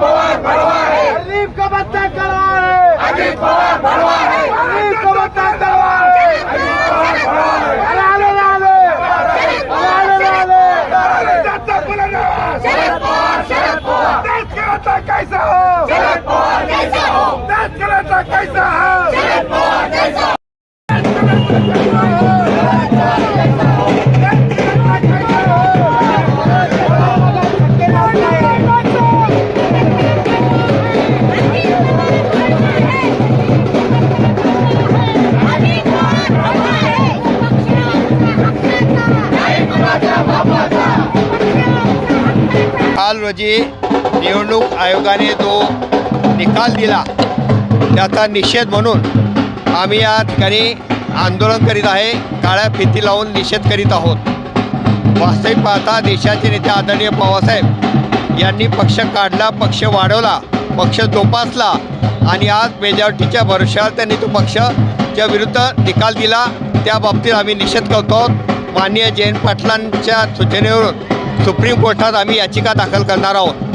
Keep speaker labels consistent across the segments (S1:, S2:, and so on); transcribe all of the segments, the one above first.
S1: पवार भरवा है अजीब का बच्चा करवा है अजीब पवार भरवा है अजीब करायचा कैसा हो देश करायचा कैसा हो
S2: काल रोजी निवडणूक आयोगाने जो निकाल दिला त्याचा निषेध म्हणून आम्ही या ठिकाणी आंदोलन करीत आहे काळ्या फिती लावून निषेध करीत आहोत. वास्तविक पाहता देशाचे नेते आदरणीय पवारसाहेब यांनी पक्ष काढला पक्ष वाढवला पक्ष जोपासला आणि आज मेजॉरिटीच्या भरोश्यावर त्यांनी तो पक्षच्या विरुद्ध निकाल दिला. त्या बाबतीत आम्ही निषेध करतो आहोत. माननीय जयंत पाटलांच्या सूचनेवरून सुप्रीम कोर्टात आम्ही याचिका दाखल करणार आहोत.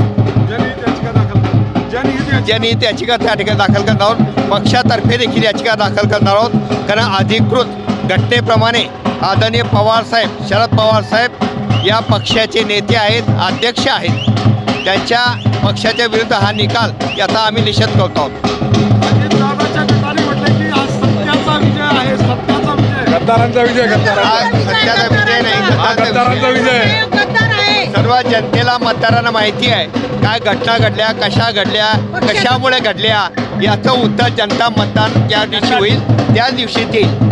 S2: जनहित याचिका त्या ठिकाणी दाखल करणार आहोत. पक्षातर्फे देखील याचिका दाखल करणार आहोत. कारण अधिकृत घटनेप्रमाणे आदरणीय पवारसाहेब शरद पवारसाहेब या पक्षाचे नेते आहेत अध्यक्ष आहेत. त्यांच्या पक्षाच्या विरुद्ध हा निकाल याचा आम्ही निषेध करतो आहोत.
S1: गद्दारांचा विजय गद्दारांचा.
S2: हा सत्याचा विजय नाही गद्दारचा.
S1: विजय.
S2: सर्व जनतेला मतदारांना माहिती आहे. काय घटना घडल्या कशा घडल्या कशामुळे घडल्या याचं उत्तर जनता मतदान ज्या दिवशी होईल. त्या दिवशी देईल